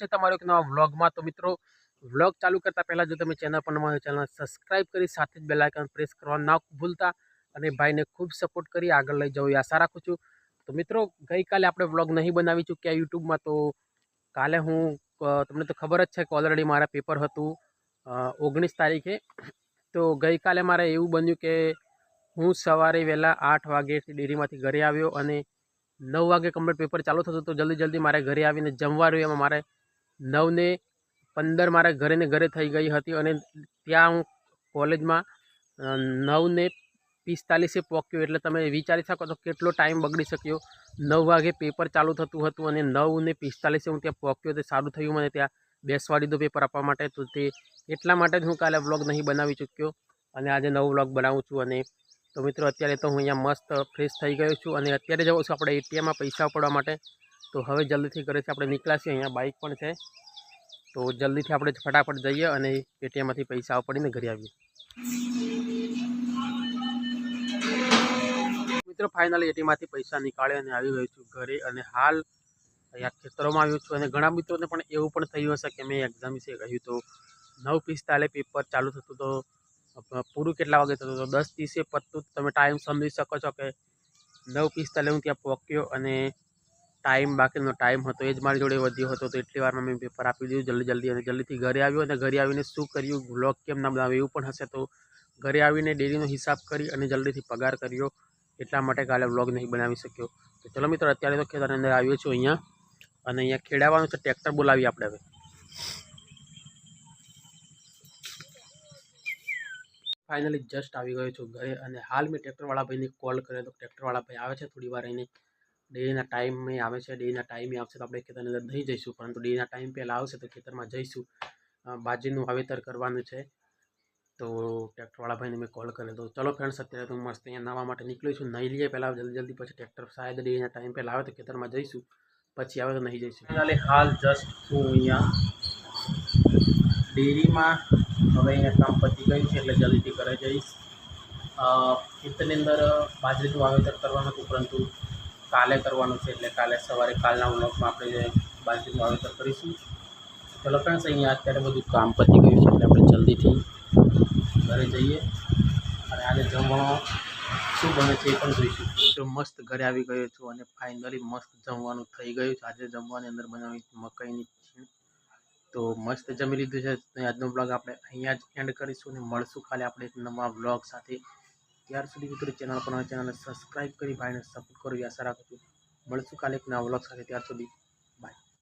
છે તમારો એક નવા વ્લોગમાં. તો મિત્રો, વ્લોગ ચાલુ કરતાં પહેલાં જો તમે ચેનલ પર નવા ચેનલ સબસ્ક્રાઈબ કરી, સાથે જ બેલાઇકન પ્રેસ કરવા ના ભૂલતા અને ભાઈને ખૂબ સપોર્ટ કરી, આગળ લઈ જવું આશા રાખું છું. તો મિત્રો, ગઈકાલે આપણે વ્લોગ નહીં બનાવી ચૂક્યા યુટ્યુબમાં, તો કાલે હું તમને તો ખબર જ છે કે ઓલરેડી મારા પેપર હતું ઓગણીસ તારીખે. તો ગઈકાલે મારે એવું બન્યું કે હું સવારે વહેલા આઠ વાગે ડેરીમાંથી ઘરે આવ્યો અને નવ વાગે કમ્પ્લીટ પેપર ચાલુ થતું તો જલ્દી જલ્દી મારે ઘરે આવીને જમવા રહ્યું. એમાં મારે નવને પંદર મારા ઘરે ને ઘરે થઈ ગઈ હતી અને ત્યાં હું કોલેજમાં નવને પિસ્તાલીસે પહોંચ્યો એટલે તમે વિચારી શકો તો કેટલો ટાઈમ બગડી શક્યો. નવ વાગે પેપર ચાલુ થતું હતું અને નવ ને પિસ્તાલીસે હું ત્યાં પહોંચ્યો તે સારું થયું મને ત્યાં બેસવા દીધું પેપર આપવા માટે. તો તે એટલા માટે જ હું કાલે વ્લોગ નહીં બનાવી ચૂક્યો અને આજે નવો વ્લોગ બનાવું છું. અને તો મિત્રો, અત્યારે તો હું અહીંયા મસ્ત ફ્રેશ થઈ ગયો છું અને અત્યારે જવું છું આપણે એટીએમમાં પૈસા ઉપાડવા માટે. તો હવે જલ્દીથી ઘરેથી આપણે નીકળ્યા અહીંયા બાઇક પણ છે. તો જલ્દીથી આપણે ફટાફટ જઈએ અને એટીએમમાંથી પૈસા પડીને ઘરે આવીએ. મિત્રો ફાઇનલી એટીએમમાંથી પૈસા નીકાળે અને આવી ગયો છું ઘરે અને હાલ અહીંયા ખેતરોમાં આવ્યો છું અને ઘણા મિત્રોને પણ એવું પણ થયું હશે કે મેં એક્ઝામ વિશે કહ્યું તો નવ પિસ્તાલે પેપર ચાલુ થતું તો પૂરું કેટલા વાગે થતું તો દસ, ત્રીસે પતતું. તમે ટાઈમ સમજી શકો છો કે નવ પિસ્તાલે હું ત્યાં પહોંચ્યો અને ટાઈમ બાકીનો ટાઈમ હતો, એ જ મારી જોડે વધ્યો હતો. તો એટલી વારમાં મેં પેપર આપી દીધું, જલ્દી જલ્દી, અને જલ્દીથી ઘરે આવ્યો અને ઘરે આવીને શું કર્યું વ્લોગ કેમ ના બનાવ્યો, એવું પણ હશે તો ઘરે આવીને ડેરીનો હિસાબ કરી અને જલ્દીથી પગાર કર્યો. એટલા માટે કાલે વ્લોગ નહીં બનાવી શક્યો. તો ચલો મિત્રો, અત્યારે તો ખેતરની અંદર આવ્યો છું અહીંયા. અને અહીંયા ખેડાવવાનું છે ટ્રેક્ટર બોલાવીએ આપણે હવે. ફાઇનલી જસ્ટ આવી ગયો છું ઘરે અને હાલ મેં ટ્રેક્ટરવાળા ભાઈને કોલ કર્યો. તો ટ્રેક્ટરવાળા ભાઈ આવે છે, થોડી વાર એને ડેરીના ટાઈમે આવે છે ડેરીના ટાઈમે આવશે તો આપણે ખેતરની અંદર નહીં જઈશું. પરંતુ ડેરીના ટાઈમ પહેલાં આવશે તો ખેતરમાં જઈશું. બાજરીનું વાવેતર કરવાનું છે. તો ટ્રેક્ટરવાળા ભાઈને મેં કોલ કર્યો. તો ચલો ફ્રેન્ડ્સ અત્યારે તો મસ્ત અહીંયા નાવા માટે નીકળી છું. નહીં લઈએ પહેલાં, જલ્દી જલ્દી પછી ટ્રેક્ટર શાયદ ડેરીના ટાઈમ પહેલાં આવે તો ખેતરમાં જઈશું. પછી આવે તો નહીં જઈશું. હાલ જસ્ટ છું અહીંયા ડેરીમાં હવે અહીંયા કામ પતી ગયું છે એટલે જલ્દીથી ઘરે જઈશ. ખેતરની અંદર બાજરીનું વાવેતર કરવાનું હતું, પરંતુ કાલે કરવાનું છે એટલે કાલે સવારે કાલના વ્લોગમાં આપણે બાજરીનું વાવેતર કરીશું. ચલો ફ્રેન્ડ્સ અહીંયા અત્યારે બધું કામ પતી ગયું છે એટલે આપણે જલ્દીથી ઘરે જઈએ અને આજે જમવાનું શું બને છે એ પણ જોઈશું. તો મસ્ત ઘરે આવી ગયો છું અને ફાઇનલી મસ્ત જમવાનું થઈ ગયું છે. આજે જમવાની અંદર બનાવી મકાઈની ખીણ તો મસ્ત જમી લીધું છે. આજનો બ્લોગ આપણે અહીંયા જ એન્ડ કરીશું અને મળશું ખાલી આપણે એક નવા બ્લોગ સાથે. ત્યાર સુધી મિત્રો ચેનલ પર ચેનલને સબસ્ક્રાઈબ કરી ભાઈને સપોર્ટ કરો એવી આશા રાખું છું. મળશું કાલે એક નવા વ્લોગ સાથે. ત્યાર સુધી